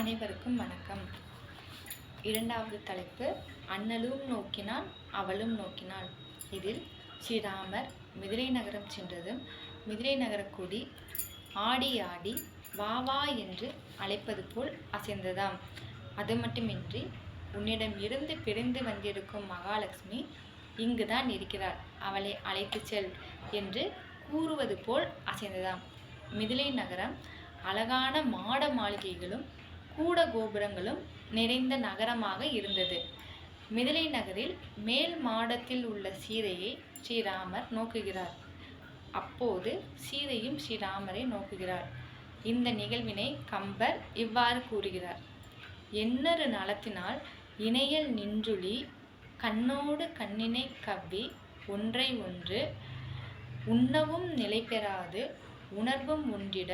அனைவருக்கும் வணக்கம். இரண்டாவது தலைப்பு அண்ணலும் நோக்கினான் அவளும் நோக்கினாள் இதில் ஸ்ரீராமர் மிதிரை நகரம் சென்றதும் மிதிரை நகரக்குடி ஆடி ஆடி வா வா என்று அழைப்பது போல் அசைந்ததாம். அது மட்டுமின்றி உன்னிடம் இருந்து பிரிந்து வந்திருக்கும் மகாலட்சுமி இங்குதான் இருக்கிறாள். அவளை அழைத்து செல் என்று கூறுவது போல் அசைந்ததாம். மிதிலை நகரம் அழகான மாட மாளிகைகளும் கூட கோபுரங்களும் நிறைந்த நகரமாக இருந்தது. மிதிலை நகரில் மேல் மாடத்தில் உள்ள சீதையை ஸ்ரீராமர் நோக்குகிறார். அப்போது சீதையும் ஸ்ரீராமரை நோக்குகிறார். இந்த நிகழ்வினை கம்பர் இவ்வாறு கூறுகிறார். என்னொரு நலத்தினால் இணையல் நின்றுளி கண்ணோடு கண்ணினை கவ்வி ஒன்றை ஒன்று உண்ணவும் நிலை பெறாது உணர்வும் ஒன்றிட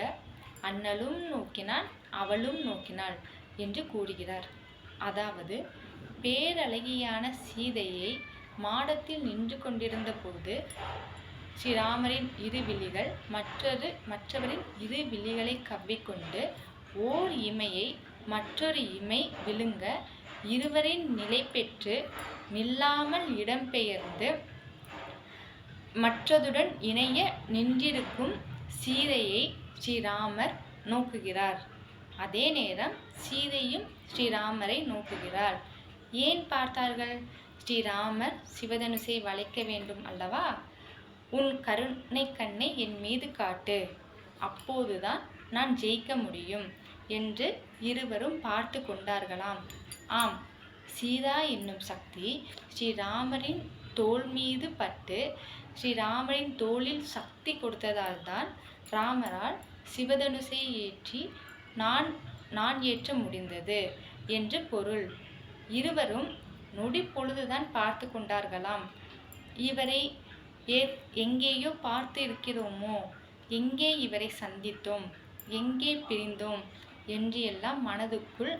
அண்ணலும் நோக்கினான் அவளும் நோக்கினாள் என்று கூறுகிறார். அதாவது பேரழகியான சீதையை மாடத்தில் நின்று கொண்டிருந்த போது ஸ்ரீராமரின் இரு விழிகள் மற்றொரு மற்றவரின் இரு விழிகளை கவ்விக்கொண்டு ஓர் இமையை மற்றொரு இமை விழுங்க இருவரின் நிலை பெற்று நில்லாமல் இடம்பெயர்ந்து மற்றதுடன் இணைய நின்றிருக்கும் சீதையை ஸ்ரீராமர் நோக்குகிறார். அதே நேரம் சீதையும் ஸ்ரீராமரை நோக்குகிறார். ஏன் பார்த்தார்கள்? ஸ்ரீராமர் சிவதனுசை வளைக்க வேண்டும் அல்லவா? உன் கருணை கண்ணை என் மீது காட்டு. அப்போதுதான் நான் ஜெயிக்க முடியும் என்று இருவரும் பார்த்து கொண்டார்களாம். ஆம் சீதா என்னும் சக்தி ஸ்ரீராமரின் தோள் மீது பட்டு ஸ்ரீராமரின் தோளில் சக்தி கொடுத்ததால் தான் ராமரால் சிவதனுசை ஏற்றி நான் நான் ஏற்ற முடிந்தது என்று பொருள். இருவரும் நொடி பொழுதுதான் பார்த்து கொண்டார்களாம். இவரை ஏ எங்கேயோ பார்த்து இருக்கிறோமோ எங்கே இவரை சந்தித்தோம் எங்கே பிரிந்தோம் என்று எல்லாம் மனதுக்குள்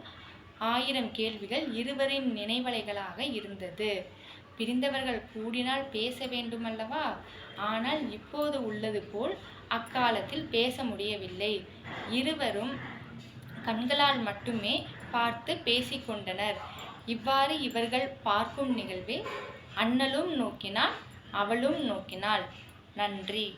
ஆயிரம் கேள்விகள் இருவரின் நினைவலைகளாக இருந்தது. பிரிந்தவர்கள் கூடினால் பேச வேண்டுமல்லவா? ஆனால் இப்போது உள்ளது போல் அக்காலத்தில் பேச முடியவில்லை. இருவரும் கண்களால் மட்டுமே பார்த்து பேசிக்கொண்டனர். இவ்வாறு இவர்கள் பார்க்கும் நிகழ்வே அண்ணலும் நோக்கினாள் அவளும் நோக்கினாள். நன்றி.